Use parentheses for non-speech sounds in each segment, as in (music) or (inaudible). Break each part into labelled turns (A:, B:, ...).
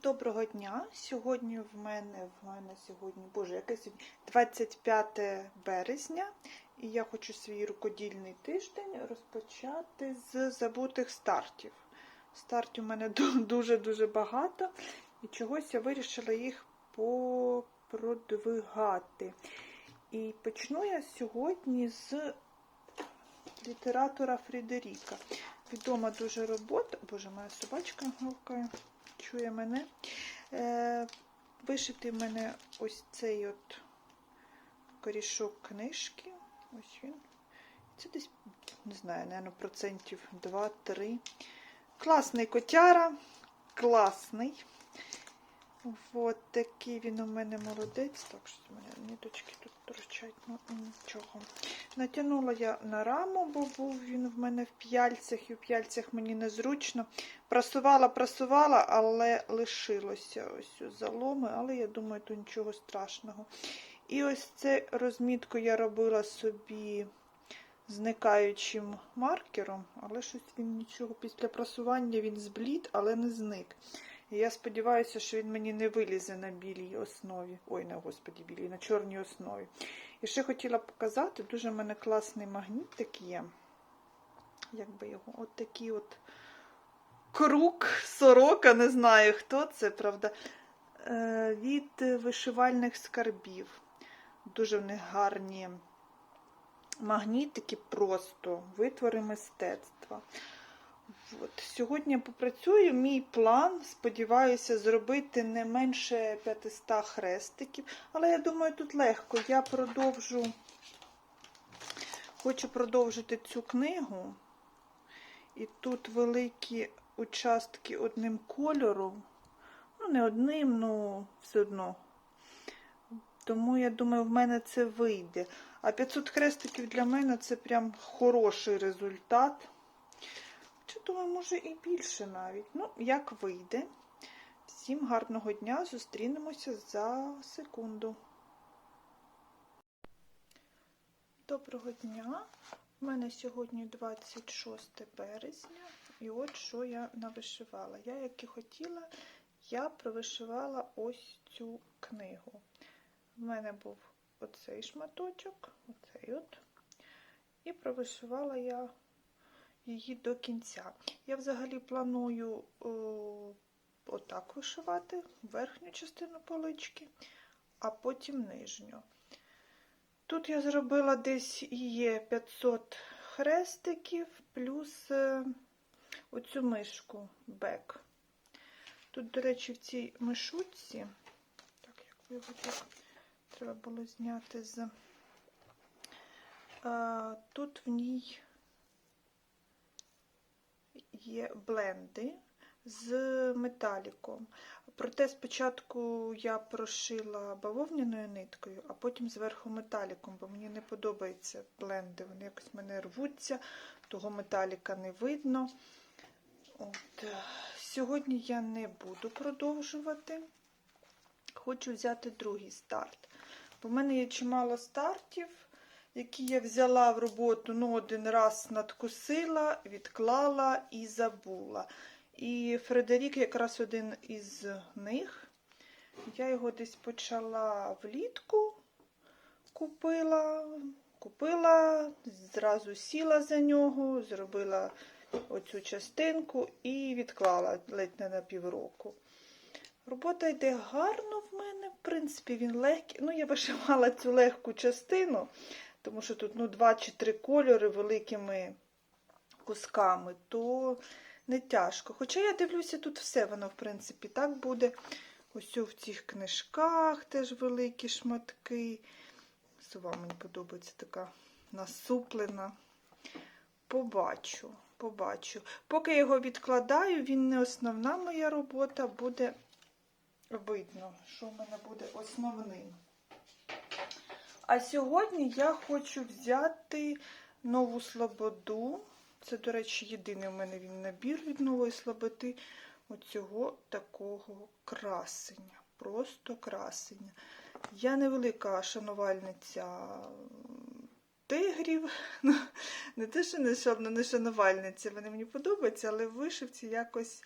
A: Доброго дня. Сьогодні в мене, в мене сьогодні, боже, яке сьогодні 25 березня, і я хочу свій рукодільний тиждень розпочати з забутих стартів. Стартів у мене (laughs) дуже-дуже багато, і чогось я вирішила їх попродвигати. І почну я сьогодні з літератора Фрідеріка. Відома дуже робота. Боже, моя собачка гавкає чує мене. Е, Вишитий в мене ось цей от корішок книжки. Ось він. Це десь, не знаю, наверное, процентів 2-3. Класний котяра, класний. От такий він у мене молодець. Так, що в мене ниточки тут торчать, ну нічого. Натягнула я на раму, бо був він в мене в п'яльцях, і в п'яльцях мені незручно. Прасувала, прасувала, але лишилося ось заломи, але я думаю, тут нічого страшного. І ось це розмітку я робила собі зникаючим маркером, але щось він нічого після прасування він зблід, але не зник. Я сподіваюся, що він мені не вилізе на білій основі. Ой, не господі, білій, на чорній основі. І ще хотіла показати, дуже в мене класний магнітик є. Як би його, от такий от круг, сорока, не знаю хто це, правда, е, від вишивальних скарбів. Дуже в них гарні магнітики, просто витвори мистецтва. От. Сьогодні попрацюю. Мій план, сподіваюся, зробити не менше 500 хрестиків. Але я думаю, тут легко. Я продовжу, хочу продовжити цю книгу. І тут великі участки одним кольором. Ну, не одним, ну все одно. Тому, я думаю, в мене це вийде. А 500 хрестиків для мене це прям хороший результат. Думаю, може і більше навіть. Ну, як вийде. Всім гарного дня. Зустрінемося за секунду. Доброго дня. У мене сьогодні 26 березня. І от що я навишивала. Я, як і хотіла, я провишивала ось цю книгу. В мене був оцей шматочок, оцей от. І провишивала я її до кінця. Я взагалі планую о, отак вишивати верхню частину полички, а потім нижню. Тут я зробила десь є 500 хрестиків, плюс е, оцю мишку бек. Тут, до речі, в цій мишутці, так, як би його так треба було зняти з. А, тут в ній є бленди з металіком. Проте спочатку я прошила бавовняною ниткою, а потім зверху металіком, бо мені не подобаються бленди. Вони якось мене рвуться, того металіка не видно. От. Сьогодні я не буду продовжувати. Хочу взяти другий старт. Бо в мене є чимало стартів, які я взяла в роботу, ну, один раз надкусила, відклала і забула. І Фредерік якраз один із них. Я його десь почала влітку, купила, купила, зразу сіла за нього, зробила оцю частинку і відклала ледь не на півроку. Робота йде гарно в мене, в принципі, він легкий. Ну, я вишивала цю легку частину, тому що тут ну, два чи три кольори великими кусками, то не тяжко. Хоча я дивлюся, тут все воно, в принципі, так буде. Ось в цих книжках теж великі шматки. Сова мені подобається така насуплена. Побачу, побачу. Поки його відкладаю, він не основна моя робота, буде видно, що в мене буде основним. А сьогодні я хочу взяти нову слободу. Це, до речі, єдиний у мене він набір від нової слободи. Оцього такого красення. Просто красення. Я невелика шанувальниця тигрів. Ну, не те, що не шанувальниця, вони мені подобаються, але в вишивці якось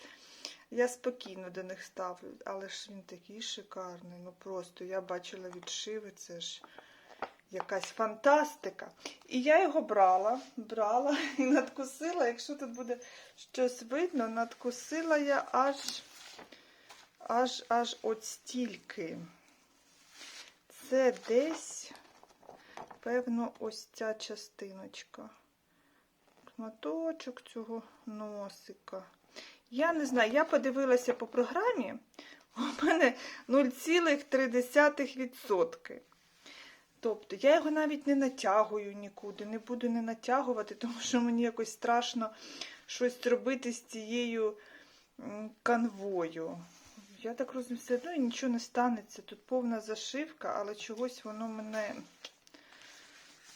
A: Я спокійно до них ставлю, але ж він такий шикарний. Ну просто я бачила відшиви, це ж якась фантастика. І я його брала, брала і надкусила. Якщо тут буде щось видно, надкусила я аж аж аж от стільки. Це десь, певно, ось ця частиночка. Шматочок цього носика. Я не знаю, я подивилася по програмі, у мене 0,3%. Тобто я його навіть не натягую нікуди, не буду не натягувати, тому що мені якось страшно щось робити з цією канвою. Я так розумію, все одно і нічого не станеться. Тут повна зашивка, але чогось воно мене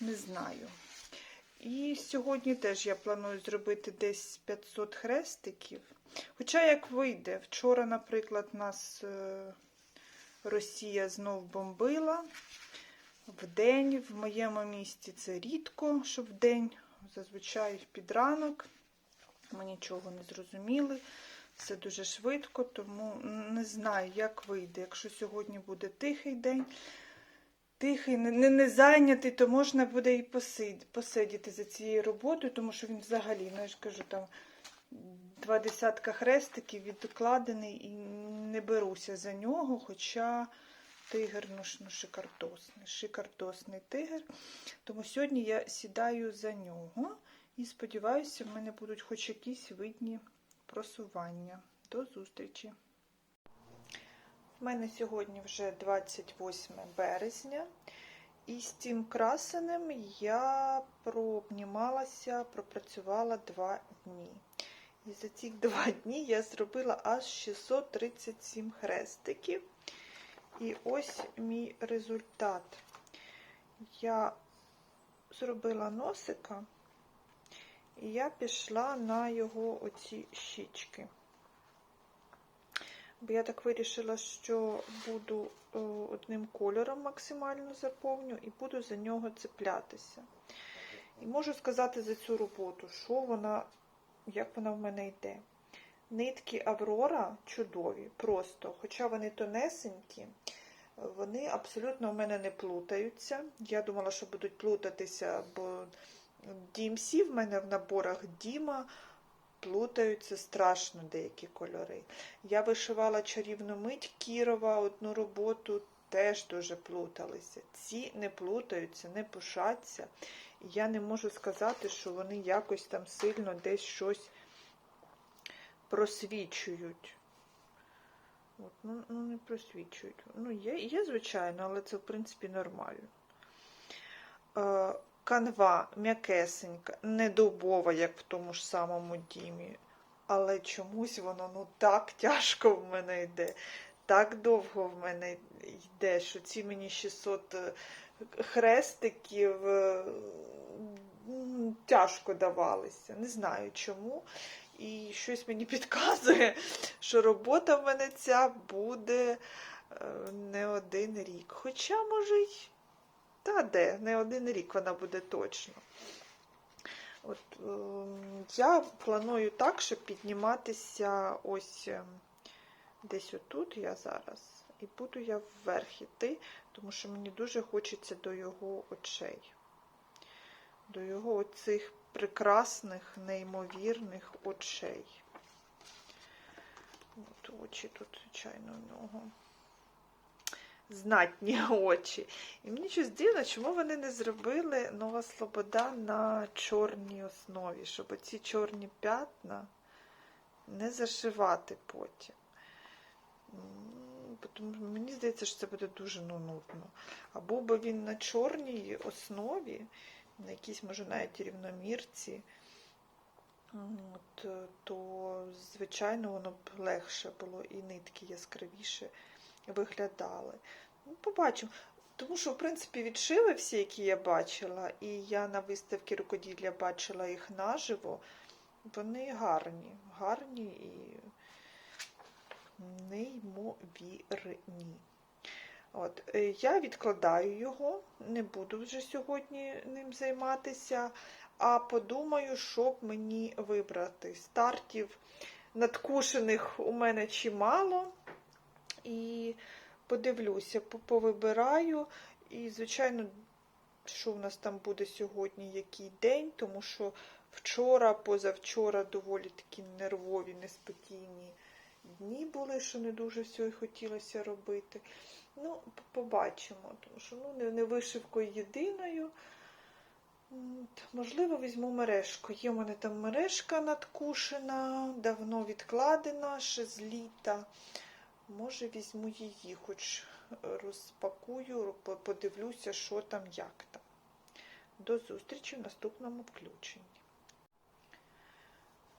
A: не знаю. І сьогодні теж я планую зробити десь 500 хрестиків. Хоча як вийде, вчора, наприклад, нас е, Росія знов бомбила. В день в моєму місті це рідко, що в день, зазвичай під ранок. Ми нічого не зрозуміли. Все дуже швидко, тому не знаю, як вийде. Якщо сьогодні буде тихий день, тихий, не, не, зайнятий, то можна буде і посидіти за цією роботою, тому що він взагалі, ну я ж кажу, там два десятка хрестиків відкладений і не беруся за нього, хоча тигр ну, ну, шикардосний, шикардосний тигр. Тому сьогодні я сідаю за нього і сподіваюся, в мене будуть хоч якісь видні просування. До зустрічі! У мене сьогодні вже 28 березня, і з цим красенем я прообнімалася, пропрацювала два дні. І за ці два дні я зробила аж 637 хрестиків. І ось мій результат. Я зробила носика, і я пішла на його оці щічки. Бо я так вирішила, що буду е, одним кольором максимально заповню і буду за нього цеплятися. І можу сказати за цю роботу, що вона, як вона в мене йде. Нитки Аврора чудові, просто, хоча вони тонесенькі, вони абсолютно в мене не плутаються. Я думала, що будуть плутатися, бо DMC в мене в наборах Діма плутаються страшно деякі кольори. Я вишивала чарівну мить Кірова, одну роботу, теж дуже плуталися. Ці не плутаються, не пушаться. Я не можу сказати, що вони якось там сильно десь щось просвічують. От, ну, ну, не просвічують. Ну, є, є, звичайно, але це, в принципі, нормально. Е, канва м'якесенька, не дубова, як в тому ж самому дімі. Але чомусь воно ну, так тяжко в мене йде, так довго в мене йде, що ці мені 600 хрестиків е, тяжко давалися. Не знаю чому. І щось мені підказує, що робота в мене ця буде е, не один рік. Хоча, може, й та де, не один рік вона буде точно. От, е, я планую так, щоб підніматися ось е, десь отут я зараз. І буду я вверх іти, тому що мені дуже хочеться до його очей. До його оцих прекрасних, неймовірних очей. От очі тут, звичайно, у нього знатні (laughs) очі. І мені щось дивно, чому вони не зробили нова Слобода на чорній основі, щоб оці чорні п'ятна не зашивати потім. Тому мені здається, що це буде дуже ну, нудно. Або би він на чорній основі, на якійсь, може, навіть рівномірці, от, то, звичайно, воно б легше було і нитки яскравіше виглядали. Ну, побачимо. Тому що, в принципі, відшиви всі, які я бачила, і я на виставці рукоділля бачила їх наживо, вони гарні, гарні і неймовірні. От, е, я відкладаю його, не буду вже сьогодні ним займатися, а подумаю, що б мені вибрати. Стартів надкушених у мене чимало. І подивлюся, повибираю. І, звичайно, що в нас там буде сьогодні, який день, тому що вчора, позавчора доволі такі нервові, неспокійні дні були, що не дуже всього хотілося робити. Ну, побачимо, тому що ну, не, вишивкою єдиною. Можливо, візьму мережку. Є в мене там мережка надкушена, давно відкладена, ще з літа. Може, візьму її, хоч розпакую, подивлюся, що там, як там. До зустрічі в наступному включенні.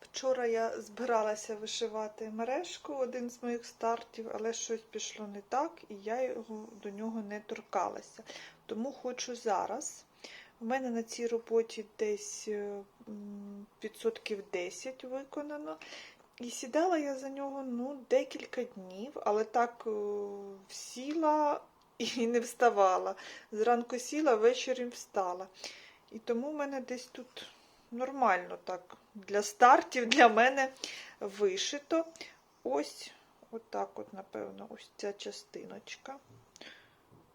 A: Вчора я збиралася вишивати мережку, один з моїх стартів, але щось пішло не так, і я його, до нього не торкалася. Тому хочу зараз. У мене на цій роботі десь е, відсотків 10 виконано. І сідала я за нього ну, декілька днів, але так е, сіла і не вставала. Зранку сіла, ввечері встала. І тому в мене десь тут нормально так для стартів для мене вишито. Ось отак, от, напевно, ось ця частиночка.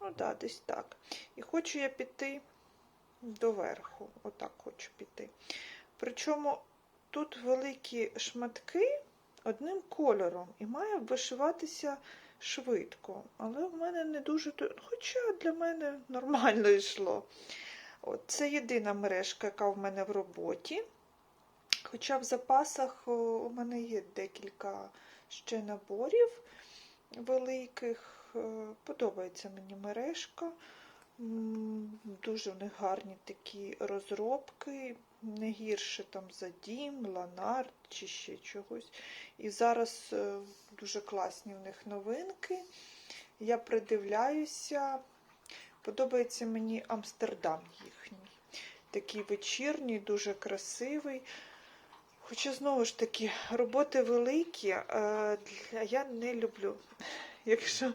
A: Ну, да, десь так. І хочу я піти доверху. Отак хочу піти. Причому тут великі шматки одним кольором і має вишиватися швидко. Але в мене не дуже. Хоча для мене нормально йшло. Це єдина мережка, яка в мене в роботі. Хоча в запасах у мене є декілька ще наборів великих. Е, Подобається мені мережка. Дуже в них гарні такі розробки, не гірше там за дім, ланард чи ще чогось. І зараз е, дуже класні в них новинки. Я придивляюся. Подобається мені Амстердам їхній. Такий вечірній, дуже красивий. Хоча, знову ж таки, роботи великі, е, для- я не люблю. (laughs) Якщо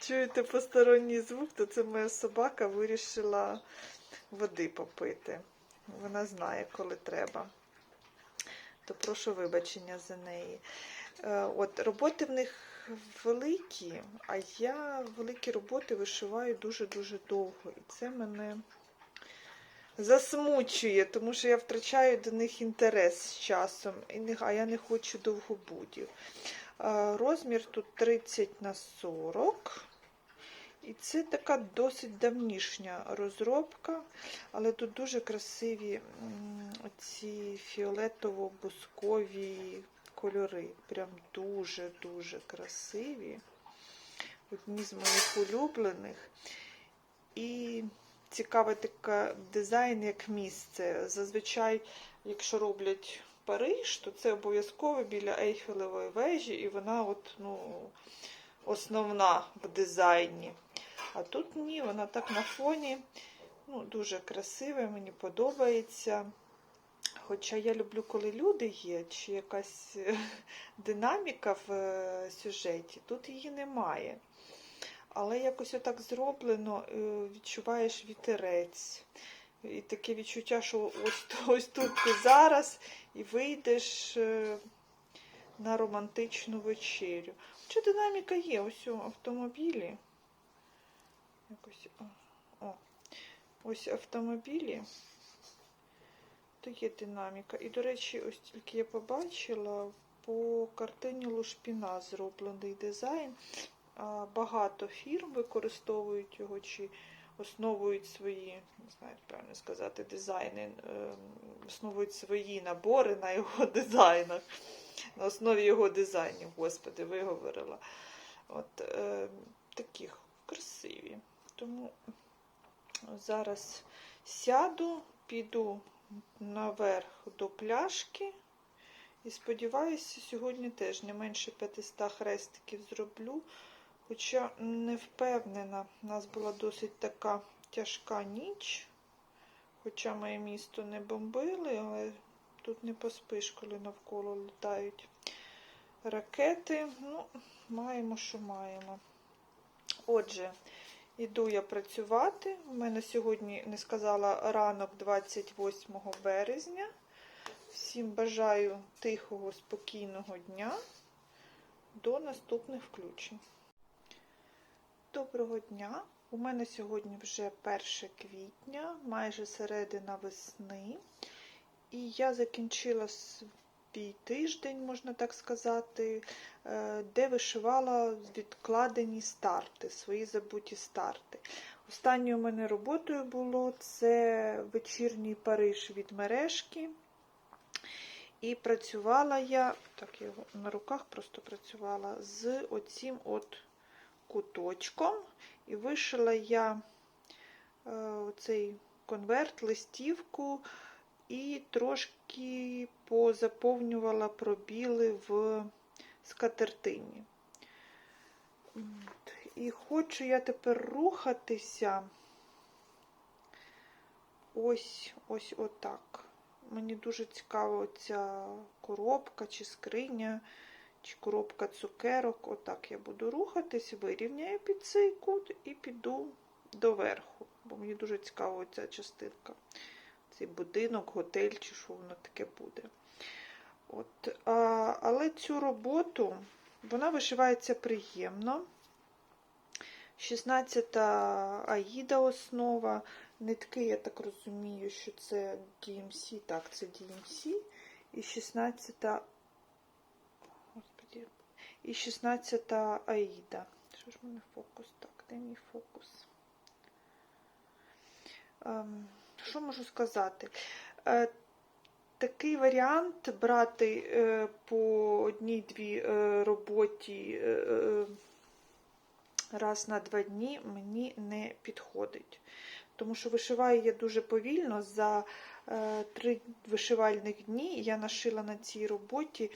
A: чуєте посторонній звук, то це моя собака вирішила води попити. Вона знає, коли треба. То прошу вибачення за неї. Е, От роботи в них великі, а я великі роботи вишиваю дуже-дуже довго. І це мене засмучує, тому що я втрачаю до них інтерес з часом, а я не хочу довгобудів. Розмір тут 30 на 40. І це така досить давнішня розробка, але тут дуже красиві ці фіолетово-бускові кольори. Прям дуже-дуже красиві. Одні з моїх улюблених. І цікавий такий дизайн як місце. Зазвичай, якщо роблять Париж, то це обов'язково біля Ейфелевої вежі, і вона от, ну, основна в дизайні. А тут ні, вона так на фоні. Ну, дуже красива, мені подобається. Хоча я люблю, коли люди є, чи якась (laughs) динаміка в е, сюжеті, тут її немає. Але якось отак зроблено, е, відчуваєш вітерець. І таке відчуття, що ось, ось тут ти зараз і вийдеш е, на романтичну вечерю. Хоча динаміка є, ось у автомобілі. Якось, о, ось автомобілі. То є динаміка. І, до речі, ось тільки я побачила по картині Лушпіна зроблений дизайн. Багато фірм використовують його чи основують свої, не знаю, правильно сказати, дизайни, ем, основують свої набори на його (laughs) дизайнах, на основі його дизайнів, господи, виговорила. От е, таких красиві. Тому зараз сяду, піду наверх до пляшки. І сподіваюся, сьогодні теж не менше 500 хрестиків зроблю. Хоча не впевнена, у нас була досить така тяжка ніч. Хоча моє місто не бомбили, але тут не поспиш, коли навколо літають ракети. Ну, маємо, що маємо. Отже, іду я працювати. У мене сьогодні, не сказала, ранок 28 березня. Всім бажаю тихого, спокійного дня. До наступних включень. Доброго дня! У мене сьогодні вже 1 квітня, майже середина весни. І я закінчила свій тиждень, можна так сказати, е, де вишивала відкладені старти, свої забуті старти. Останньою у мене роботою було це вечірній Париж від мережки. І працювала я, так я на руках просто працювала з оцім от куточком. І вишила я е, оцей конверт, листівку і трошки позаповнювала пробіли в скатертині. І хочу я тепер рухатися ось ось отак. Мені дуже цікава ця коробка чи скриня, коробка цукерок. Отак я буду рухатись, вирівняю під цей кут і піду доверху, бо мені дуже цікава ця частинка. Цей будинок, готель, чи що воно таке буде. От, а, Але цю роботу вона вишивається приємно. 16-та Аїда основа. Нитки, я так розумію, що це DMC, так, це DMC. І 16-та. І 16-та Аїда. Що ж в мене фокус? Так, де мій фокус? Ем, що можу сказати? Е, Такий варіант брати е, по одній-дві е, роботі раз на два дні мені не підходить. Тому що вишиваю я дуже повільно. За три вишивальних дні я нашила на цій роботі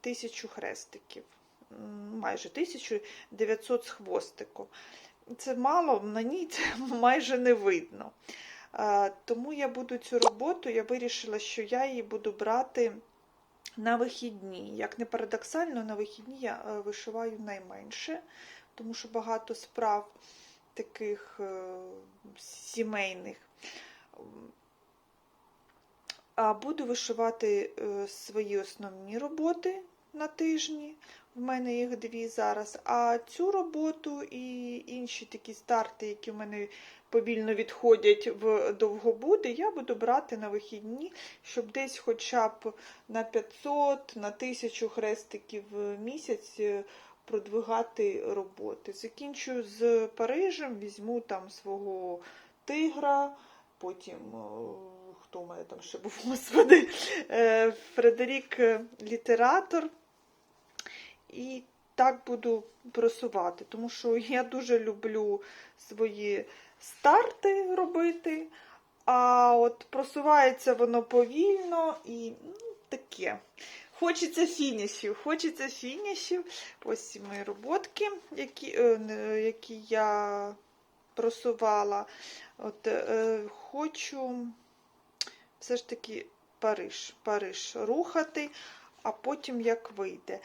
A: тисячу хрестиків, майже 1900 з хвостиком. Це мало, на ній це (laughs) майже не видно. Тому я буду цю роботу, я вирішила, що я її буду брати на вихідні. Як не парадоксально, на вихідні я е, вишиваю найменше, тому що багато справ таких е, сімейних. А буду вишивати е, свої основні роботи на тижні. В мене їх дві зараз. А цю роботу і інші такі старти, які в мене повільно відходять в довгобуди, я буду брати на вихідні, щоб десь хоча б на 500, на 1000 хрестиків в місяць е, продвигати роботи. Закінчу з Парижем, візьму там свого тигра, потім. Хто у мене там ще був, (laughs) господи, е, Фредерік е, літератор. І так буду просувати, тому що я дуже люблю свої старти робити, а от просувається воно повільно і ну, таке. Хочеться фінішів, хочеться фінішів. Ось мої роботки, які, е, які я просувала. От, е, хочу все ж таки Париж, Париж рухати, а потім як вийде.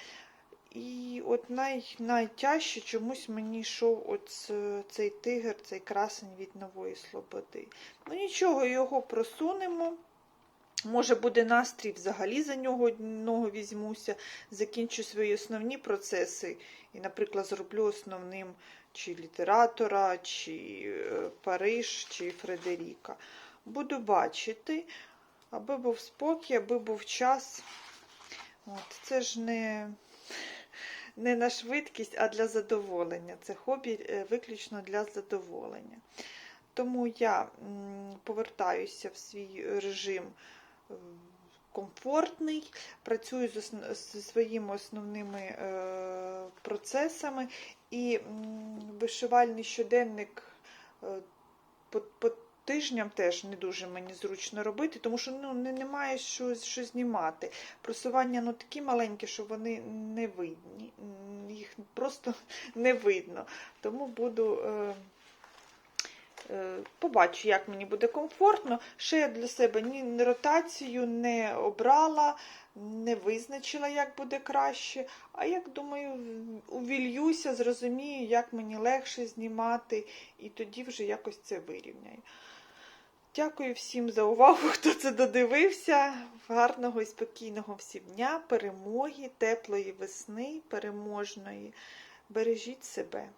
A: І от най, найтяжче чомусь мені йшов цей тигр, цей красень від нової слободи. Ну нічого, його просунемо. Може буде настрій, взагалі за нього одного візьмуся, закінчу свої основні процеси і, наприклад, зроблю основним чи літератора, чи е, Париж, чи Фредеріка. Буду бачити, аби був спокій, аби був час. От, це ж не, не на швидкість, а для задоволення. Це хобі е, виключно для задоволення. Тому я повертаюся в свій режим е, комфортний, працюю зі своїми основними е, процесами і вишивальний щоденник тижням теж не дуже мені зручно робити, тому що ну, не, немає що, що знімати. Просування ну, такі маленькі, що вони не видні. Їх просто (laughs) не видно. Тому буду. Е, Е, Побачу, як мені буде комфортно. Ще я для себе ні ротацію не обрала, не визначила, як буде краще. А як думаю, увільюся, зрозумію, як мені легше знімати, і тоді вже якось це вирівняю. Дякую всім за увагу, (laughs) хто це додивився. Гарного і спокійного всім дня, перемоги, теплої весни, переможної. Бережіть себе.